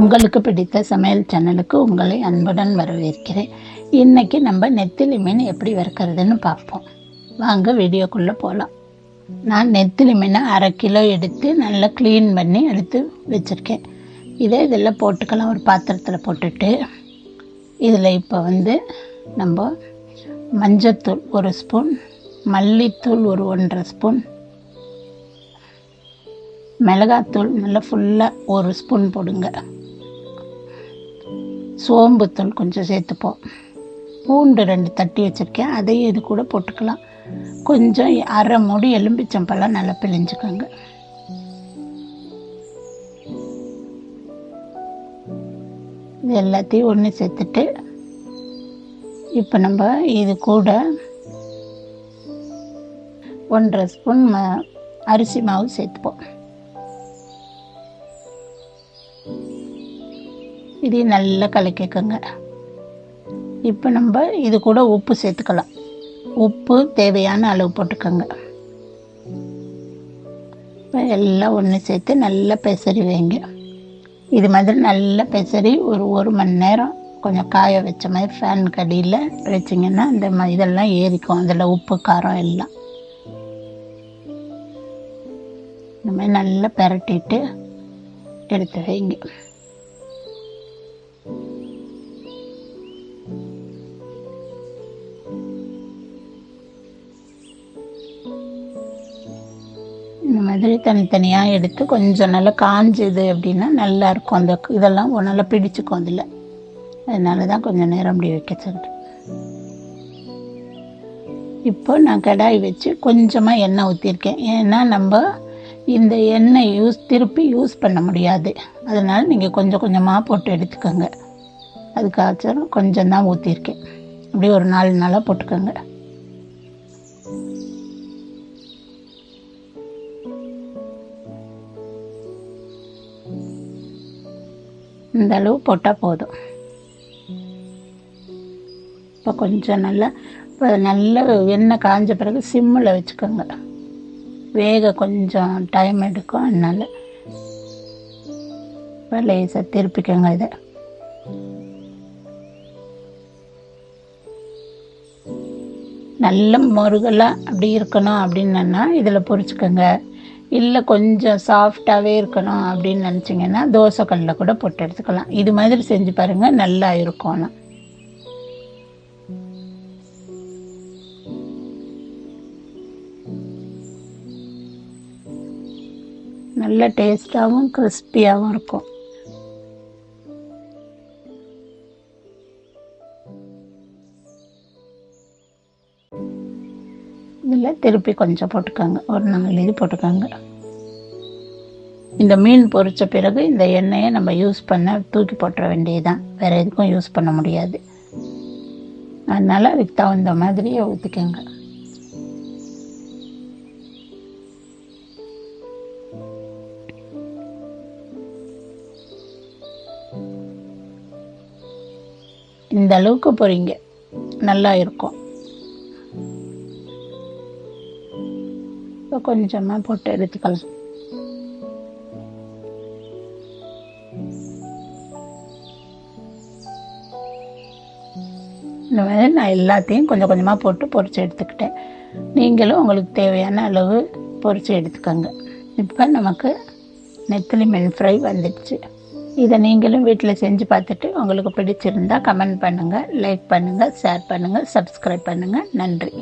உங்களுக்கு பிடித்த சமையல் சேனலுக்கு உங்களை அன்புடன் வரவேற்கிறேன். இன்றைக்கி நம்ம நெத்திலி மீன் எப்படி வறுக்கிறதுன்னு பார்ப்போம். வாங்க வீடியோக்குள்ளே போகலாம் நான் நெத்திலி மீனை அரை கிலோ எடுத்து நல்லா க்ளீன் பண்ணி எடுத்து வச்சுருக்கேன். இதே இதில் போட்டுக்கலாம் ஒரு பாத்திரத்தில் போட்டுட்டு. இதில் இப்போ வந்து நம்ம மஞ்சத்தூள் ஒரு ஸ்பூன் மல்லித்தூள் ஒரு ஒன்றரை ஸ்பூன் மிளகாத்தூள் நல்லா ஃபுல்லாக ஒரு ஸ்பூன் போடுங்க. சோம்புத்தூள் கொஞ்சம் சேர்த்துப்போம். பூண்டு ரெண்டு தட்டி வச்சுருக்கேன். அதையும் இது கூட போட்டுக்கலாம். கொஞ்சம் அரை மூடி எலும்பிச்சம்பழம் நல்லா பிழிஞ்சுக்கோங்க. இது எல்லாத்தையும் ஒன்று சேர்த்துட்டு இப்போ நம்ம இது கூட ஒன்றரை ஸ்பூன் ம அரிசி மாவு சேர்த்துப்போம். இதையும் நல்லா கலக்கிக்கோங்க. இப்போ நம்ம இது கூட உப்பு சேர்த்துக்கலாம். உப்பு தேவையான அளவு போட்டுக்கோங்க. இப்போ எல்லாம் ஒன்று சேர்த்து நல்லா பெசரி வைங்க. இது மாதிரி நல்லா பெசரி ஒரு ஒரு மணி நேரம் கொஞ்சம் காய வச்ச மாதிரி ஃபேன் கடியில் வச்சிங்கன்னா இந்த இதெல்லாம் ஏறிக்கும். அதில் உப்பு காரம் எல்லாம். இந்த மாதிரி நல்லா பெரட்டிட்டு எடுத்து வைங்க. மாதிரி தனித்தனியாக எடுத்து கொஞ்சம் நல்லா காஞ்சது அப்படின்னா நல்லா இருக்கும். அந்த இதெல்லாம் நல்லா பிடிச்சிக்கும் அதில். அதனால தான் கொஞ்சம் நேரம் அப்படி வைக்க சொல்கிறேன் இப்போ நான் கடாய் வச்சு கொஞ்சமாக எண்ணெய் ஊற்றிருக்கேன் ஏன்னா நம்ம இந்த எண்ணெய் யூஸ் திருப்பி யூஸ் பண்ண முடியாது. அதனால் நீங்கள் கொஞ்சம் கொஞ்சமாக போட்டு எடுத்துக்கோங்க. அதுக்காச்சும் கொஞ்சம் தான் ஊற்றிருக்கேன் அப்படியே ஒரு நாலு நாளாக போட்டுக்கோங்க. இந்த அளவு போட்டால் போதும். இப்போ கொஞ்சம் நல்லா இப்போ நல்ல எண்ணெய் காஞ்ச பிறகு சிம்மில் வச்சுக்கோங்க. வேக கொஞ்சம் டைம் எடுக்கும் அதனால் இப்போ லேசாக திருப்பிக்கோங்க இதை. நல்ல முருகலாக அப்படி இருக்கணும் அப்படின்னா இதில் பொறிச்சுக்கோங்க. இல்லை கொஞ்சம் சாஃப்டாகவே இருக்கணும் அப்படின்னு நினச்சிங்கன்னா தோசைக்கல்லில் கூட போட்டு எடுத்துக்கலாம். இது மாதிரி செஞ்சு பாருங்கள் நல்லா இருக்கும் ஆனால் நல்ல டேஸ்டாகவும் கிறிஸ்பியாகவும் இருக்கும். இதில் திருப்பி கொஞ்சம் போட்டுக்கோங்க. ஒரு நாலு இது போட்டுக்கோங்க. இந்த மீன் பொறித்த பிறகு இந்த எண்ணெயை நம்ம யூஸ் பண்ண தூக்கி போட்டுற வேண்டியதுதான். வேறு எதுக்கும் யூஸ் பண்ண முடியாது. அதனால் அதுக்கு தகுந்த மாதிரியே ஊற்றிக்கோங்க இந்த அளவுக்கு போகிறீங்க நல்லா இருக்கும். இப்போ கொஞ்சமாக போட்டு எடுத்துக்கலாம். இந்த மாதிரி நான் எல்லாத்தையும் கொஞ்சம் கொஞ்சமாக போட்டு பொறிச்சு எடுத்துக்கிட்டேன். நீங்களும் உங்களுக்கு தேவையான அளவு பொரிச்சு எடுத்துக்கோங்க. இப்போ நமக்கு நெத்திலி மென் ஃப்ரை வந்துடுச்சு. இதை நீங்களும் வீட்டில் செஞ்சு பார்த்துட்டு உங்களுக்கு பிடிச்சிருந்தா கமெண்ட் பண்ணுங்கள் லைக் பண்ணுங்கள் ஷேர் பண்ணுங்கள் சப்ஸ்கிரைப் பண்ணுங்கள் நன்றி.